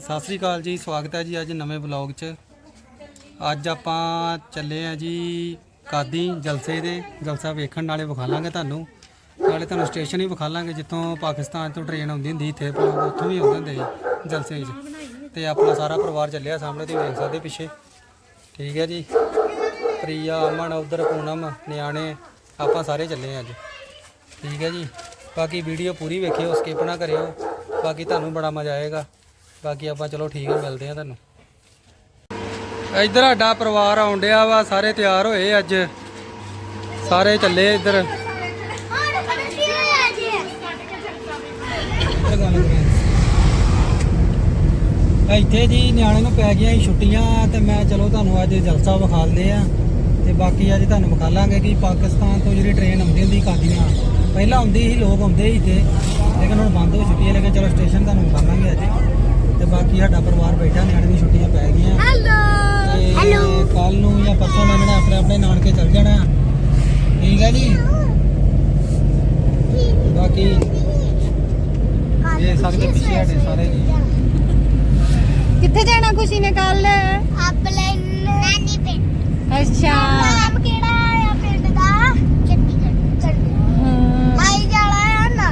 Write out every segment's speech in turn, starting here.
ਸਤਿ ਸ੍ਰੀ ਅਕਾਲ ਜੀ, ਸਵਾਗਤ ਹੈ ਜੀ ਅੱਜ ਨਵੇਂ ਵਲੌਗ 'ਚ। ਅੱਜ ਆਪਾਂ ਚੱਲੇ ਆ ਜੀ ਕਾਦੀ ਜਲਸੇ ਦੇ, ਜਲਸਾ ਵੇਖਣ, ਨਾਲੇ ਵਿਖਾ ਲਾਂਗੇ ਤੁਹਾਨੂੰ। ਨਾਲੇ ਤੁਹਾਨੂੰ ਸਟੇਸ਼ਨ ਹੀ ਵਿਖਾ ਲਾਂਗੇ ਜਿੱਥੋਂ ਪਾਕਿਸਤਾਨ ਤੋਂ ਟ੍ਰੇਨ ਆਉਂਦੀ ਹੁੰਦੀ ਇੱਥੇ ਉੱਥੋਂ ਵੀ ਆਉਂਦੇ ਹੁੰਦੇ ਸੀ, ਜਲਸੇ 'ਚ ਤੇ ਆਪਣਾ ਸਾਰਾ ਪਰਿਵਾਰ ਚੱਲਿਆ ਸਾਹਮਣੇ, ਤੁਸੀਂ ਵੇਖ ਸਕਦੇ ਪਿੱਛੇ। ਠੀਕ ਹੈ ਜੀ। ਪ੍ਰੀਆ, ਅਮਨ, ਉਧਰ ਪੂਨਮ, ਨਿਆਣੇ, ਆਪਾਂ ਸਾਰੇ ਚੱਲੇ ਆ ਅੱਜ। ਠੀਕ ਹੈ ਜੀ। ਬਾਕੀ ਵੀਡੀਓ ਪੂਰੀ ਵੇਖਿਓ ਸਕਿਪ ਨਾ ਕਰਿਓ। ਬਾਕੀ ਤੁਹਾਨੂੰ ਬੜਾ ਮਜ਼ਾ ਆਏਗਾ। ਬਾਕੀ ਆਪਾਂ ਚਲੋ ਠੀਕ ਹੈ ਮਿਲਦੇ ਆ ਤੁਹਾਨੂੰ। ਇੱਧਰ ਸਾਡਾ ਪਰਿਵਾਰ ਆਉਣ ਡਿਆ ਵਾ, ਸਾਰੇ ਤਿਆਰ ਹੋਏ ਅੱਜ। ਸਾਰੇ ਚੱਲੇ ਇੱਧਰ। ਇੱਥੇ ਜੀ ਨਿਆਣੇ ਨੂੰ ਪੈ ਗਈਆਂ ਸੀ ਛੁੱਟੀਆਂ, ਤੇ ਮੈਂ ਚਲੋ ਤੁਹਾਨੂੰ ਅੱਜ ਜਲਸਾ ਵਿਖਾਲਦੇ ਆ। ਤੇ ਬਾਕੀ ਅੱਜ ਤੁਹਾਨੂੰ ਵਿਖਾ ਲਾਂਗੇ ਕਿ ਪਾਕਿਸਤਾਨ ਤੋਂ ਜਿਹੜੀ ਟ੍ਰੇਨ ਆਉਂਦੀ ਹੁੰਦੀ ਕਾਦੀਆਂ, ਪਹਿਲਾਂ ਆਉਂਦੀ ਸੀ, ਲੋਕ ਆਉਂਦੇ ਸੀ ਤੇ ਲੇਕਿਨ ਹੁਣ ਬੰਦ ਹੋ ਚੁੱਕੀ ਹੈ, ਲੇਕਿਨ ਚਲੋ ਸਟੇਸ਼ਨ ਤੁਹਾਨੂੰ ਵਿਖਾਲਾਂਗੇ ਅੱਜ। ਤੇ ਬਾਕੀ ਸਾਡਾ ਪਰਿਵਾਰ ਬੈਠਾ ਨਿਆਣੇ ਦੀ ਛੁੱਟੀਆਂ ਪੈ ਗਈਆਂ। ਹੈਲੋ ਕੱਲ ਨੂੰ ਜਾਂ ਪਰਸੋਂ ਇਹਨਾਂ ਨੇ ਆਪਣੇ ਆਪਣੇ ਨਾਨਕੇ ਚੱਲ ਜਾਣਾ। ਠੀਕ ਹੈ ਜੀ? ਬਾਕੀ ਇਹ ਸਕਦੇ ਪਿੱਛੇ ਸਾਡੇ ਸਾਰੇ ਜੀ। ਕਿੱਥੇ ਜਾਣਾ ਖੁਸ਼ੀ ਨੇ ਕੱਲ ਆਪਣੇ ਨਾਨੀ ਪਿੰਡ ਅੱਛਾ। ਨਾਮ ਕਿਹੜਾ ਆ ਪਿੰਡ ਦਾ? ਚੰਡੀਗੜ੍ਹ। ਚੰਡੀਗੜ੍ਹ ਹਾਂ। ਆਈ ਜਾਣਾ ਆ ਨਾ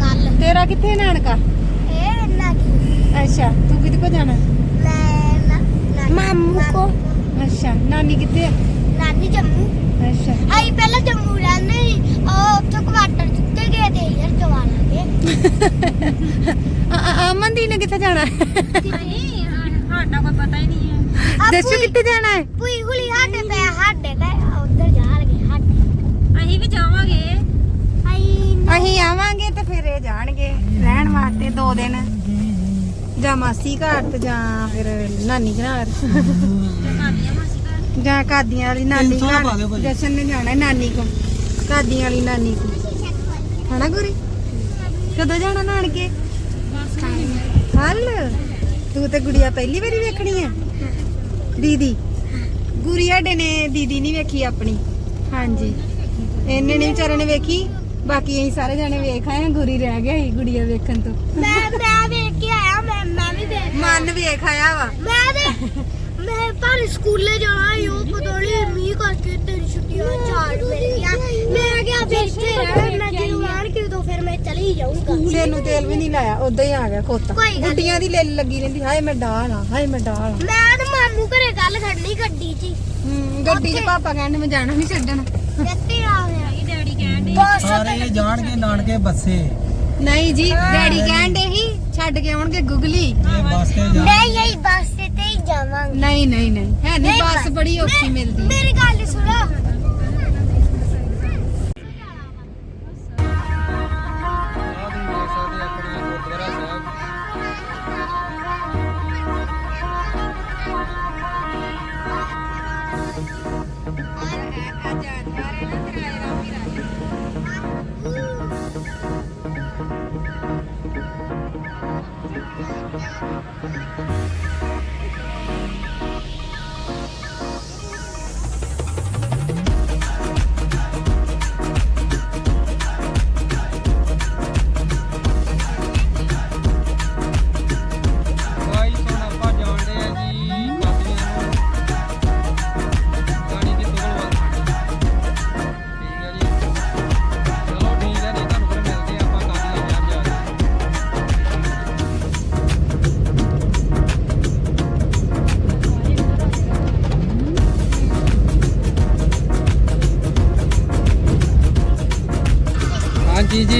ਕੱਲ ਤੇਰਾ ਕਿੱਥੇ ਨਾਨਕਾ? ਤੂੰ ਕਿੱਥੇ ਕੋ ਜਾਣਾ? ਮੈਂ ਨਾ ਮਾਮੂ ਕੋ। ਅੱਛਾ ਨਾਨੀ ਕਿੱਥੇ ਆ? ਨਾਨੀ ਜੰਮੂ। ਅੱਛਾ। ਆਈ ਪਹਿਲਾਂ ਜੰਮੂ ਰਹਿੰਦੇ ਸੀ। ਉਹ ਉੱਥੇ ਕੁਆਟਰ ਦਿੱਤੇ ਗਏ ਤੇ ਯਾਰ ਜਵਾਲਾਂਗੇ ਆ- ਆ- ਅਮਨ ਦੀ ਨੇ ਕਿੱਥੇ ਜਾਣਾ? ਸਾਡਾ ਕੋਈ ਪਤਾ ਹੀ ਨਹੀਂ ਹੈ। ਦੱਸੋ ਕਿੱਥੇ ਜਾਣਾ ਹੈ? ਪੂਈ ਹੁਲੀ ਸਾਡੇ ਪੈ ਸਾਡੇ ਤੇ ਉੱਧਰ ਜਾਣਗੇ ਸਾਡੇ। ਅਸੀਂ ਵੀ ਜਾਵਾਂਗੇ। ਅਸੀਂ ਆਵਾਂਗੇ ਤੇ ਫਿਰ ਇਹ ਜਾਣਗੇ ਰਹਿਣ ਵਾਸਤੇ ਦੋ ਦਿਨ। ਜਾਂ ਮਾਸੀ ਘਰ ਤੇ ਜਾਂ ਫਿਰ ਨਾਨੀ ਘਰ। ਨਾਨੀਆਂ ਮਾਸੀ ਘਰ ਜਾਂ ਕਾਦੀਆਂ ਵਾਲੀ ਨਾਨੀ ਘਰ। ਜਸ਼ਨ ਨੇ ਜਾਣਾ ਨਾਨੀ ਕੋ ਕਾਦੀਆਂ ਵਾਲੀ ਨਾਨੀ ਕੋ ਹਣਾ ਗੁਰੀ? ਕਦੋਂ ਜਾਣਾ ਨਾਨਕੇ? ਹਲ ਤੂੰ ਤੇ ਗੁੜੀਆ ਪਹਿਲੀ ਵਾਰੀ ਵੇਖਣੀ ਹੈ। ਦੀਦੀ। ਗੁੜੀਆ ਡੇ ਨੇ ਦੀਦੀ ਨਹੀਂ ਵੇਖੀ ਆਪਣੀ। ਹਾਂਜੀ। ਇਹਨੇ ਨੇ ਵਿਚਾਰੇ ਨੇ ਵੇਖੀ। ਬਾਕੀ ਅਸੀਂ ਸਾਰੇ ਜਾਣੇ ਵੇਖ ਆਏ ਹਾਂ, ਗੁਰੀ ਰਹਿ ਗਿਆ ਸੀ ਗੁੜੀਆ ਵੇਖਣ ਤੋਂ। ਮੈਂ ਮੈਂ ਵੇਖ ਕੇ ਆਇਆ ਮੈਂ ਮੈਂ ਵੀ ਵੇਖ ਮਨ ਵੇਖ ਆਇਆ ਵਾ। ਮੈਂ ਤੇ ਮੈਂ ਪਰ ਸਕੂਲੇ ਜਾਣਾ ਸੀ ਉਹ ਪਤਾ ਨਹੀਂ ਮੀਂਹ ਕਰਕੇ ਤੇਰੀ ਛੁੱਟੀਆਂ ਚਾਰ ਮਿਲ ਗਿਆ। ਮੈਂ ਕਿਹਾ ਫਿਰ ਇੱਥੇ ਰਹਿਣਾ ਮੈਂ ਆਣ ਕੇ ਉਦੋਂ ਫਿਰ ਮੈਂ ਚਲੀ ਜਾਊਂਗਾ। ਸਿਰ ਨੂੰ ਤੇਲ ਵੀ ਨਹੀਂ ਲਾਇਆ ਉਦਾਂ ਹੀ ਆ ਗਿਆ ਖੋਤਾ। ਕੋਈ ਗੱਲ ਨੀ। ਗੁੱਡੀਆਂ ਦੀ ਲਿੱਲ ਲੱਗੀ ਰਹਿੰਦੀ ਹਾਏ ਮੈਂ ਡਾਲ ਆ ਹਾਏ ਮੈਂ ਡਾਲ ਆ। ਮੈਂ ਤੇ ਮਾਮੂ ਘਰੇ ਗੱਲ ਖੜਨੀ ਗੱਡੀ 'ਚ ਹੀ। ਗੱਡੀ 'ਚ ਪਾਪਾ ਕਹਿੰਦੇ ਮੈਂ ਜਾਣਾ ਨਹੀਂ ਛੱਡਣ। ਜੱਤੀ ਆ ਗਿਆ। ਡੈਡੀ ਕਹਿਣ ਦੇ ਬਸ ਸਾਰੇ ਜਾਣਗੇ ਨਾਨਕੇ ਬੱਸੇ। ਨਹੀਂ ਜੀ ਡੈਡੀ ਕਹਿੰਦੇ ਹੀ ਛੱਡ ਕੇ ਆਉਣਗੇ ਗੁਗਲੀ। ਬੱਸ ਤੇ ਜਾ ਨਹੀਂ ਇਹ ਬੱਸ ਤੇ ਹੀ ਜਾਵਾਂਗੇ। ਨਹੀਂ ਨਹੀਂ ਨਹੀਂ। ਹੈ ਨਹੀਂ ਬੱਸ ਬੜੀ ਔਖੀ ਮੈਂ- ਮਿਲਦੀ ਮੇਰੀ ਗੱਲ ਸੁਣੋ।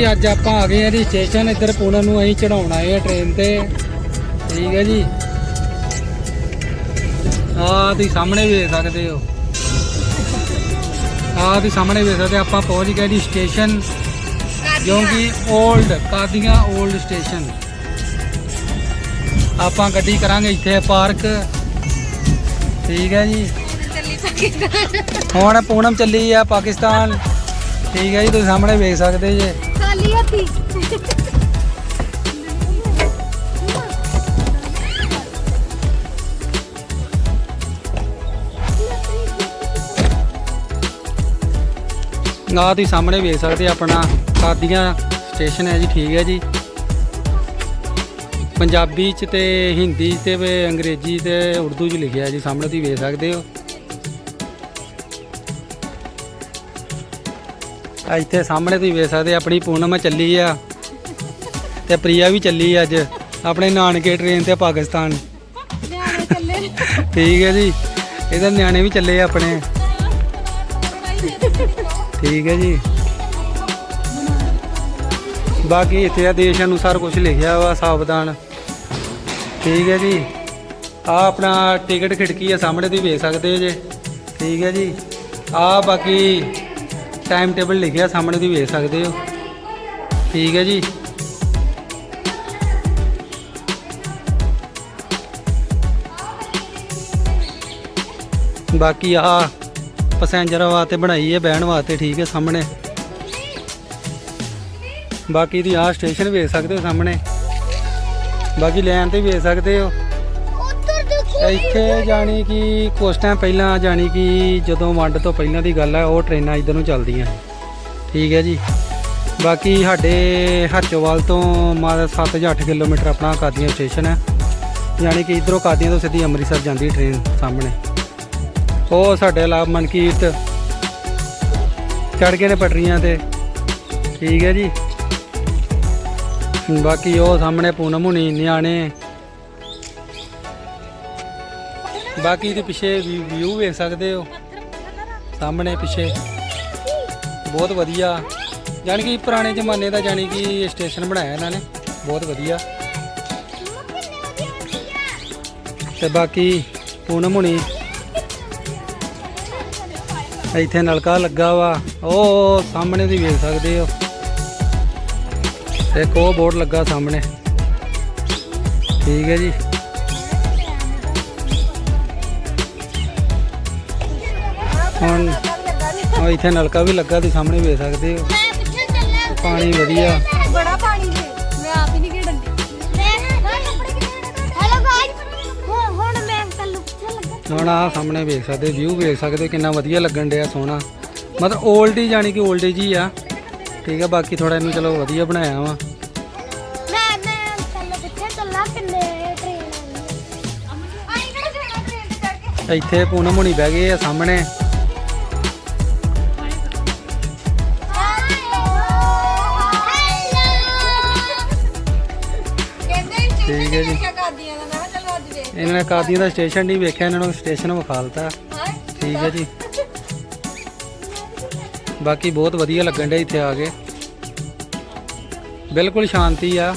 ਜੀ, ਅੱਜ ਆਪਾਂ ਆ ਗਏ ਆ ਜੀ ਸਟੇਸ਼ਨ ਇੱਧਰ ਪੂਨਮ ਨੂੰ, ਅਸੀਂ ਚੜਾਉਣ ਆਏ ਆ ਟ੍ਰੇਨ ਤੇ। ਠੀਕ ਹੈ ਜੀ। ਆ ਤੁਸੀਂ ਸਾਹਮਣੇ ਵੇਖ ਸਕਦੇ ਹੋ। ਆ ਤੁਸੀਂ ਸਾਹਮਣੇ ਵੇਖ ਸਕਦੇ ਆਪਾਂ ਪਹੁੰਚ ਗਏ ਜੀ ਸਟੇਸ਼ਨ ਜੋ ਕਿ 올ਡ ਕਾਦੀਆਂ 올ਡ ਸਟੇਸ਼ਨ ਆਪਾਂ ਗੱਡੀ ਕਰਾਂਗੇ ਇੱਥੇ ਪਾਰਕ ਠੀਕ ਹੈ ਜੀ। ਹੁਣ ਪੂਨਮ ਚੱਲੀ ਆ ਪਾਕਿਸਤਾਨ। ਠੀਕ ਹੈ ਜੀ, ਤੁਸੀਂ ਸਾਹਮਣੇ ਵੇਖ ਸਕਦੇ ਜੇ। ਖਾਲੀ ਹੱਥੀ ਆ ਤੁਸੀਂ ਸਾਹਮਣੇ ਵੇਖ ਸਕਦੇ ਆ ਆਪਣਾ ਕਾਦੀਆਂ ਸਟੇਸ਼ਨ ਹੈ ਜੀ, ਠੀਕ ਹੈ ਜੀ। ਪੰਜਾਬੀ ਚ ਤੇ ਹਿੰਦੀ ਤੇ ਅੰਗਰੇਜ਼ੀ ਤੇ ਉਰਦੂ 'ਚ ਲਿਖਿਆ ਜੀ, ਸਾਹਮਣੇ ਤੁਸੀਂ ਵੇਖ ਸਕਦੇ ਹੋ। ਇੱਥੇ ਸਾਹਮਣੇ ਤੁਸੀਂ ਵੇਖ ਸਕਦੇ ਆਪਣੀ ਪੂਨਮ ਚੱਲੀ ਆ ਤੇ ਪ੍ਰਿਆ ਵੀ ਚੱਲੀ ਅੱਜ ਆਪਣੇ ਨਾਨਕੇ ਟ੍ਰੇਨ ਤੇ ਪਾਕਿਸਤਾਨ। ਠੀਕ ਹੈ ਜੀ ਇਹਦੇ ਨਿਆਣੇ ਵੀ ਚੱਲੇ ਆ ਆਪਣੇ। ਠੀਕ ਹੈ ਜੀ। ਬਾਕੀ ਇੱਥੇ ਆ ਦੇਸ਼ ਅਨੁਸਾਰ ਕੁਝ ਲਿਖਿਆ ਵਾ ਸਾਵਧਾਨ। ਠੀਕ ਹੈ ਜੀ। ਆ ਆਪਣਾ ਟਿਕਟ ਖਿੜਕੀ ਆ ਸਾਹਮਣੇ ਤੁਸੀਂ ਵੇਖ ਸਕਦੇ ਜੇ। ਠੀਕ ਹੈ ਜੀ। ਆ ਬਾਕੀ ਟਾਈਮ ਟੇਬਲ ਲਿਖਿਆ, ਸਾਹਮਣੇ ਤੁਸੀਂ ਵੇਖ ਸਕਦੇ ਹੋ। ਠੀਕ ਹੈ ਜੀ। ਬਾਕੀ ਆ ਪੈਸੇਂਜਰਾਂ ਵਾਸਤੇ ਬਣਾਈ ਹੈ, ਬਹਿਣ ਵਾਸਤੇ, ਠੀਕ ਹੈ, ਸਾਹਮਣੇ। ਬਾਕੀ ਦੀ ਆਹ ਸਟੇਸ਼ਨ ਵੇਖ ਸਕਦੇ ਹੋ ਸਾਹਮਣੇ। ਬਾਕੀ ਲੈਣ ਤੇ ਵੇਖ ਸਕਦੇ ਹੋ। ਇੱਥੇ ਜਾਣੀ ਕਿ ਕੁਛ ਟਾਈਮ ਪਹਿਲਾਂ ਜਾਣੀ ਕਿ ਜਦੋਂ ਵੰਡ ਤੋਂ ਪਹਿਲਾਂ ਦੀ ਗੱਲ ਹੈ ਉਹ ਟ੍ਰੇਨਾਂ ਇਧਰ ਨੂੰ ਚੱਲਦੀਆਂ। ਠੀਕ ਹੈ ਜੀ। ਬਾਕੀ ਸਾਡੇ ਹਰਚੋਵਾਲ ਤੋਂ ਮਾਰ 7 ਜਾਂ 8 ਕਿਲੋਮੀਟਰ ਆਪਣਾ ਕਾਦੀਆਂ ਸਟੇਸ਼ਨ ਹੈ ਯਾਨੀ ਕਿ ਇਧਰੋਂ ਕਾਦੀਆਂ ਤੋਂ ਸਿੱਧੀ ਅੰਮ੍ਰਿਤਸਰ ਜਾਂਦੀ ਟ੍ਰੇਨ ਸਾਹਮਣੇ। ਉਹ ਸਾਡੇ ਲਾ ਮਨਕੀਰਤ ਚੜ ਗਏ ਨੇ ਪਟਰੀਆਂ ਤੇ। ਠੀਕ ਹੈ ਜੀ। ਬਾਕੀ ਉਹ ਸਾਹਮਣੇ ਪੂਨਮ ਹੁਣੀ ਨਿਆਣੇ ਬਾਕੀ ਦੇ ਪਿੱਛੇ ਵਿਊ ਵੇਖ ਸਕਦੇ ਹੋ। ਸਾਹਮਣੇ, ਪਿੱਛੇ। ਬਹੁਤ ਵਧੀਆ। ਜਾਣੀ ਕਿ ਪੁਰਾਣੇ ਜ਼ਮਾਨੇ ਦਾ ਜਾਣੀ ਕਿ ਸਟੇਸ਼ਨ ਬਣਾਇਆ ਇਹਨਾਂ ਨੇ। ਬਹੁਤ ਵਧੀਆ। ਤੇ ਬਾਕੀ ਪੂਨਮ ਹੁਣੀ ਇੱਥੇ ਨਲਕਾ ਲੱਗਾ ਵਾ। ਉਹ ਸਾਹਮਣੇ ਦੀ ਵੇਖ ਸਕਦੇ ਹੋ। ਇੱਕ ਉਹ ਬੋਰਡ ਲੱਗਾ ਸਾਹਮਣੇ। ਠੀਕ ਹੈ ਜੀ। ਹੁਣ ਉਹ ਇੱਥੇ ਨਲਕਾ ਵੀ ਲੱਗਾ ਤੁਸੀਂ ਸਾਹਮਣੇ ਵੇਖ ਸਕਦੇ ਹੋ। ਮੈਂ ਪਿੱਛੇ ਚੱਲਿਆ। ਪਾਣੀ ਵਧੀਆ। ਬੜਾ ਪਾਣੀ ਜੇ ਮੈਂ ਆਪ ਹੀ ਨਹੀਂ ਖੇਡਣ ਦੀ ਹੈਲੋ ਗਾਇਸ ਹੁਣ ਮੈਂ ਕੱਲ ਪਿੱਛੇ ਲੱਗਾ। ਹੁਣ ਆਹ ਸਾਹਮਣੇ ਵੇਖ ਸਕਦੇ ਵਿਊ ਵੇਖ ਸਕਦੇ ਕਿੰਨਾ ਵਧੀਆ ਲੱਗਣ ਡਿਆ ਸੋਹਣਾ। ਮਤਲਬ 올ਡ ਹੀ ਜਾਣੀ ਕਿ 올ਡ ਜੀ ਆ। ਠੀਕ ਹੈ ਬਾਕੀ ਥੋੜਾ ਇਹਨੂੰ ਚਲੋ ਵਧੀਆ ਬਣਾਇਆ ਵਾ। ਮੈਂ ਮੈਂ ਕੱਲ ਪਿੱਛੇ ਚੱਲਾ ਕਿੰਨੇ ਟ੍ਰੇਨ ਆਈ ਕਿਹੜਾ ਜਾਣਾ ਟ੍ਰੇਨ ਤੇ ਚੜ ਕੇ। ਇੱਥੇ ਪੂਨਮ ਹੁਣੀ ਬਹਿ ਗਏ ਆ ਸਾਹਮਣੇ। ਠੀਕ ਹੈ ਜੀ। ਕਾਦੀਆਂ ਦਾ ਮੈਂ ਚਲੋ ਅੱਜ ਵੇਖ। ਇਹਨਾਂ ਨੇ ਕਾਦੀਆਂ ਦਾ ਸਟੇਸ਼ਨ ਨਹੀਂ ਵੇਖਿਆ ਇਹਨਾਂ ਨੂੰ ਸਟੇਸ਼ਨ ਵਿਖਾਲਤਾ। ਠੀਕ ਹੈ ਜੀ। ਬਾਕੀ ਬਹੁਤ ਵਧੀਆ ਲੱਗਣ ਡਿਆ ਇੱਥੇ ਆ ਕੇ। ਬਿਲਕੁਲ ਸ਼ਾਂਤੀ ਆ।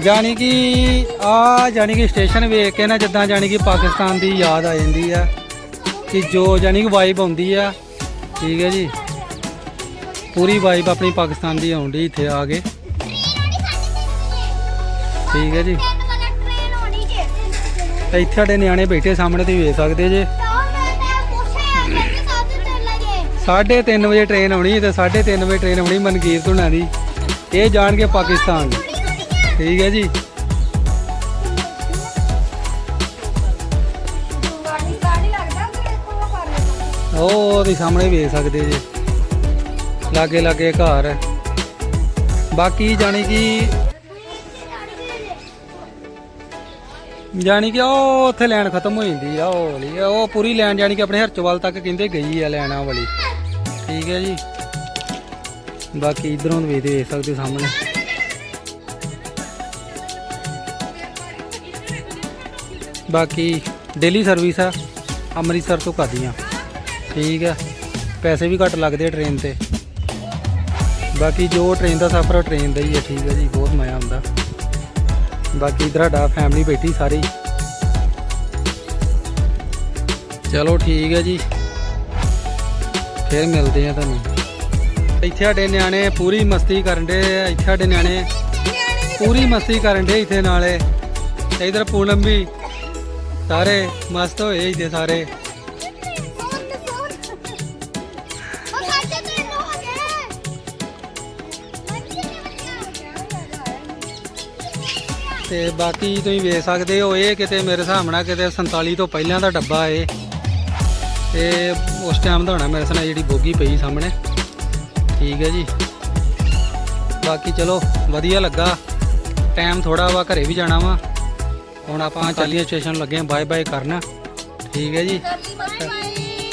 ਜਾਣੀ ਕਿ ਆ ਜਾਣੀ ਕਿ ਸਟੇਸ਼ਨ ਵੇਖ ਕੇ ਨਾ ਜਿੱਦਾਂ ਜਾਣੀ ਕਿ ਪਾਕਿਸਤਾਨ ਦੀ ਯਾਦ ਆ ਜਾਂਦੀ ਆ। ਕਿ ਜੋ ਜਾਣੀ ਕਿ ਵਾਈਬ ਆਉਂਦੀ ਆ। ਠੀਕ ਹੈ ਜੀ। ਪੂਰੀ ਵਾਈਬ ਆਪਣੀ ਪਾਕਿਸਤਾਨ ਦੀ ਆਉਂਦੀ ਇੱਥੇ ਆ ਕੇ। ਠੀਕ ਹੈ ਜੀ। ਤੇ ਇੱਥੇ ਸਾਡੇ ਨਿਆਣੇ ਬੈਠੇ ਸਾਹਮਣੇ ਤੁਸੀਂ ਵੇਖ ਸਕਦੇ ਜੇ। ਤਾਂ ਮੈਂ ਮੈਂ ਪੁੱਛਿਆ ਕਿ ਸਾਥ ਚੱਲ ਜੇ 3:30 ਵਜੇ ਟ੍ਰੇਨ ਆਉਣੀ ਤੇ 3:30 ਵਜੇ ਟ੍ਰੇਨ ਆਉਣੀ ਮਨਕੀਰ ਧੁਣਾ ਦੀ। ਇਹ ਜਾਣਗੇ ਪਾਕਿਸਤਾਨ। ਠੀਕ ਹੈ ਜੀ। ਤੇ ਉਹ ਉਹਦੇ ਸਾਹਮਣੇ ਵੇਖ ਸਕਦੇ ਜੇ। ਲਾਗੇ ਲਾਗੇ ਘਰ ਬਾਕੀ ਜਾਣੀ ਕਿ ਜਾਣੀ ਕਿ ਉਹ ਉੱਥੇ ਲੈਣ ਖਤਮ ਹੋ ਜਾਂਦੀ ਆ, ਉਹ ਵਾਲੀ। ਉਹ ਪੂਰੀ ਲੈਣ ਜਾਣੀ ਕਿ ਆਪਣੇ ਹਰਚਵਾਲ ਤੱਕ ਕਹਿੰਦੇ ਗਈ ਆ ਲੈਣ ਆ ਵਾਲੀ। ਠੀਕ ਹੈ ਜੀ। ਬਾਕੀ ਇਧਰੋਂ ਵੀ ਦੇਖ ਸਕਦੇ ਸਾਹਮਣੇ। ਬਾਕੀ ਡੇਲੀ ਸਰਵਿਸ ਆ, ਅੰਮ੍ਰਿਤਸਰ ਤੋਂ ਕਰਦੀਆਂ। ਠੀਕ ਆ। ਪੈਸੇ ਵੀ ਘੱਟ ਲੱਗਦੇ ਆ ਟ੍ਰੇਨ ਤੇ। ਬਾਕੀ ਜੋ ਟ੍ਰੇਨ ਦਾ ਸਫ਼ਰ ਟ੍ਰੇਨ ਦਾ ਹੀ ਹੈ ਠੀਕ ਹੈ ਜੀ, ਬਹੁਤ ਮਜ਼ਾ ਆਉਂਦਾ। ਬਾਕੀ ਤੁਹਾਡਾ ਫੈਮਿਲੀ ਬੈਠੀ ਸਾਰੀ। ਚਲੋ ਠੀਕ ਹੈ ਜੀ। ਫਿਰ ਮਿਲਦੇ ਆ ਤੁਹਾਨੂੰ। ਇੱਥੇ ਸਾਡੇ ਨਿਆਣੇ ਪੂਰੀ ਮਸਤੀ ਕਰਨ ਦੇ ਇੱਥੇ ਸਾਡੇ ਨਿਆਣੇ ਪੂਰੀ ਮਸਤੀ ਕਰਨ ਦੇ ਇੱਥੇ ਨਾਲੇ। ਤੇ ਇਧਰ ਪੂਨਮ ਵੀ ਸਾਰੇ ਮਸਤ ਹੋਏ ਇੱਥੇ ਸਾਰੇ। ਤੇ ਬਾਕੀ ਤੁਸੀਂ ਵੇਖ ਸਕਦੇ ਹੋ, ਇਹ ਕਿਤੇ ਮੇਰੇ ਹਿਸਾਬ ਨਾਲ ਕਿਤੇ 47 ਤੋਂ ਪਹਿਲਾਂ ਦਾ ਡੱਬਾ ਏ ਤੇ ਉਸ ਟਾਈਮ ਦਾ ਹੋਣਾ ਮੇਰੇ ਸਾਹਮਣੇ ਜਿਹੜੀ ਬੋਗੀ ਪਈ ਸਾਹਮਣੇ। ਠੀਕ ਹੈ ਜੀ। ਬਾਕੀ ਚਲੋ, ਵਧੀਆ ਲੱਗਾ। ਟਾਈਮ ਥੋੜਾ ਵਾ ਘਰੇ ਵੀ ਜਾਣਾ ਵਾ। ਹੁਣ ਆਪਾਂ ਚੱਲੀਏ ਸਟੇਸ਼ਨ ਲੱਗੇ ਬਾਏ ਬਾਏ ਕਰਨ। ਠੀਕ ਹੈ ਜੀ।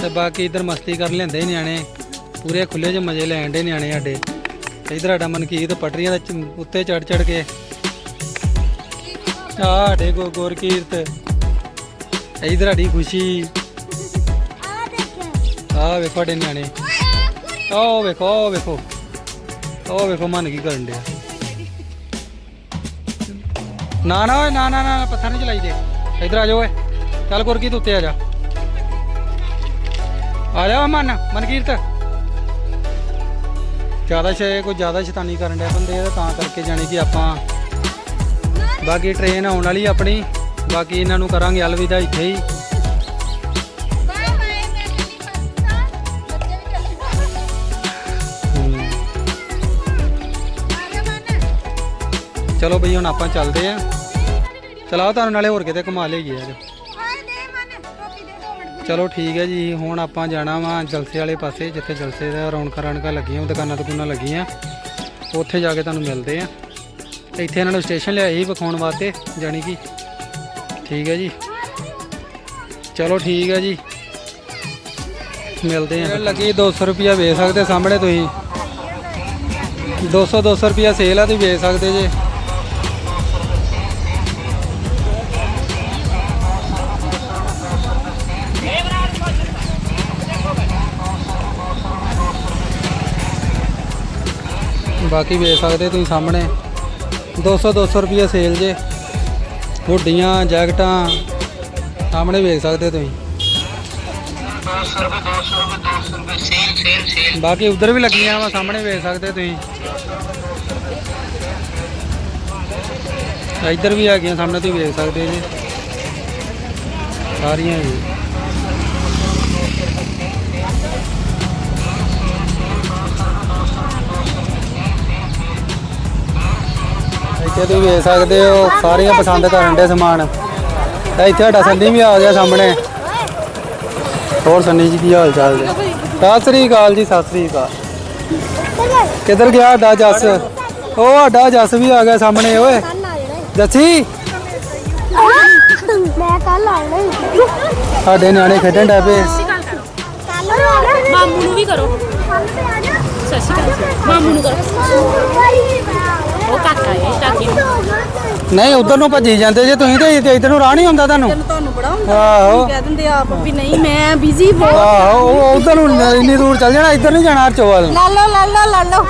ਤੇ ਬਾਕੀ ਇਧਰ ਮਸਤੀ ਕਰ ਲੈਂਦੇ ਨਿਆਣੇ। ਪੂਰੇ ਖੁੱਲੇ 'ਚ ਮਜ਼ੇ ਲੈਣ ਦੇ ਨਿਆਣੇ ਸਾਡੇ। ਇਧਰ ਸਾਡਾ ਮਨਕੀਤ ਪਟਰੀਆਂ ਦੇ ਉੱਤੇ ਚੜ ਚੜ ਕੇ ਸਾਡੇ ਕੋ ਗੁਰਕੀਰਤ। ਇਧਰ ਸਾਡੀ ਖੁਸ਼ੀ। ਆਹ ਵੇਖੋ ਸਾਡੇ ਨਿਆਣੇ। ਆਹ ਵੇਖੋ ਆਹ ਵੇਖੋ। ਆਹ ਵੇਖੋ ਮਨ ਕੀ ਕਰਨ ਡਿਆ। ਨਾ ਨਾ ਨਾ ਨਾ ਨਾ ਪੱਥਰ ਨਹੀਂ ਚਲਾਈ ਦੇ। ਇਧਰ ਆ ਜਾਓ ਓਏ। ਚੱਲ ਗੁਰਕੀਰਤ ਉੱਤੇ ਆ ਜਾ। ਆ ਜਾ ਮਨ, ਮਨਕੀਰਤ। ਜ਼ਿਆਦਾ ਸ਼ੇ ਕੋਈ ਜ਼ਿਆਦਾ ਸ਼ੈਤਾਨੀ ਕਰਨ ਡਿਆ ਬੰਦੇ, ਤਾਂ ਕਰਕੇ ਜਾਣੀ ਕਿ ਆਪਾਂ ਬਾਕੀ ਟ੍ਰੇਨ ਆਉਣ ਵਾਲੀ ਆਪਣੀ। ਬਾਕੀ ਇਹਨਾਂ ਨੂੰ ਕਰਾਂਗੇ ਅਲਵਿਦਾ ਇੱਥੇ ਹੀ। ਚੱਲੇ ਬਈ ਹੁਣ ਆਪਾਂ ਚੱਲਦੇ ਆ। ਚਲਾਓ ਤੁਹਾਨੂੰ ਨਾਲੇ ਹੋਰ ਕਿਤੇ ਘੁਮਾ ਲਈਏ ਅੱਜ। ਚਲੋ ਠੀਕ ਹੈ ਜੀ ਹੁਣ ਆਪਾਂ ਜਾਣਾ ਵਾ ਜਲਸੇ ਵਾਲੇ ਪਾਸੇ ਜਿੱਥੇ ਜਲਸੇ ਦਾ ਰੌਣਕਾਂ ਰੌਣਕਾਂ ਲੱਗੀਆਂ ਦੁਕਾਨਾਂ ਦੁਕਾਨਾਂ ਲੱਗੀਆਂ। ਉੱਥੇ ਜਾ ਕੇ ਤੁਹਾਨੂੰ ਮਿਲਦੇ ਆ। ਇੱਥੇ ਇਹਨਾਂ ਨੂੰ ਸਟੇਸ਼ਨ ਲਿਆਏ ਸੀ ਵਿਖਾਉਣ ਵਾਸਤੇ, ਜਾਣੀ ਕਿ। ਠੀਕ ਹੈ ਜੀ। ਚਲੋ ਠੀਕ ਹੈ ਜੀ। ਮਿਲਦੇ ਆ ਲੱਗੀ 200 ਰੁਪਿਆ ਵੇਚ ਸਕਦੇ ਸਾਹਮਣੇ ਤੁਸੀਂ। 200 200 ਰੁਪਿਆ ਸੇਲ ਆ, ਤੁਸੀਂ ਵੇਚ ਸਕਦੇ ਜੇ। ਬਾਕੀ ਵੇਚ ਸਕਦੇ ਤੁਸੀਂ ਸਾਹਮਣੇ। 200 200 ਰੁਪਏ ਸੇਲ ਜੇ। ਹੁੱਡੀਆਂ, ਜੈਕਟਾਂ, ਸਾਹਮਣੇ ਵੇਖ ਸਕਦੇ ਤੁਸੀਂ। ਬਾਕੀ ਉਧਰ ਵੀ ਲੱਗੀਆਂ ਵਾ, ਸਾਹਮਣੇ ਵੇਖ ਸਕਦੇ ਤੁਸੀਂ। ਇੱਧਰ ਵੀ ਹੈਗੀਆਂ, ਸਾਹਮਣੇ ਤੁਸੀਂ ਵੇਖ ਸਕਦੇ ਜੀ। ਸਾਰੀਆਂ ਜੀ ਇੱਥੇ ਤੁਸੀਂ ਵੇਖ ਸਕਦੇ ਹੋ ਸਾਰੀਆਂ ਪਸੰਦ ਕਰਨ ਦੇ ਸਮਾਨ। ਤੇ ਇੱਥੇ ਸਾਡਾ ਸੰਨੀ ਵੀ ਆ ਗਿਆ ਸਾਹਮਣੇ। ਹੋਰ ਸੰਨੀ ਜੀ ਕੀ ਹਾਲ ਚਾਲ ਜੀ ਸਤਿ ਸ੍ਰੀ ਅਕਾਲ ਜੀ ਸਤਿ ਸ੍ਰੀ ਅਕਾਲ। ਕਿੱਧਰ ਗਿਆ ਸਾਡਾ ਜੱਸ? ਉਹ ਸਾਡਾ ਜੱਸ ਵੀ ਆ ਗਿਆ ਸਾਹਮਣੇ ਓਏ। ਜੱਸੀ? ਮੈਂ ਕੱਲ ਆਉਣਾ ਸਾਡੇ ਨਿਆਣੇ ਖੇਡਣ ਡੈ ਪਏ। ਮਾਮੂ ਨੂੰ ਵੀ ਕਰੋ। ਸਤਿ ਸ਼੍ਰੀ ਅਕਾਲ ਮਾਮੂ ਨੂੰ ਕਰੋ। ਉਹ ਕਾਕਾ ਹੈ ਕਾਕੀ ਨੂੰ। ਨਹੀਂ ਉਧਰ ਨੂੰ ਭੱਜੀ ਜਾਂਦੇ ਜੇ ਤੁਸੀਂ ਤੇ ਤੇ ਇੱਧਰ ਨੂੰ ਰਾਹ ਨਹੀਂ ਹੁੰਦਾ ਤੁਹਾਨੂੰ? ਤੁਹਾਨੂੰ ਬੜਾ ਹੁੰਦਾ ਆਹੋ। ਕਹਿ ਦਿੰਦੇ ਆਪ ਵੀ ਨਹੀਂ ਮੈਂ ਬਿਜ਼ੀ ਹੋ ਆਹੋ ਉਹ ਉਧਰ ਨੂੰ ਇੰਨੀ ਦੂਰ ਚੱਲ ਜਾਣਾ ਇੱਧਰ ਨਹੀਂ ਜਾਣਾ ਚੋਵਲ ਲਾ ਲਓ ਲਾ ਲਓ ਲਾ ਲਓ।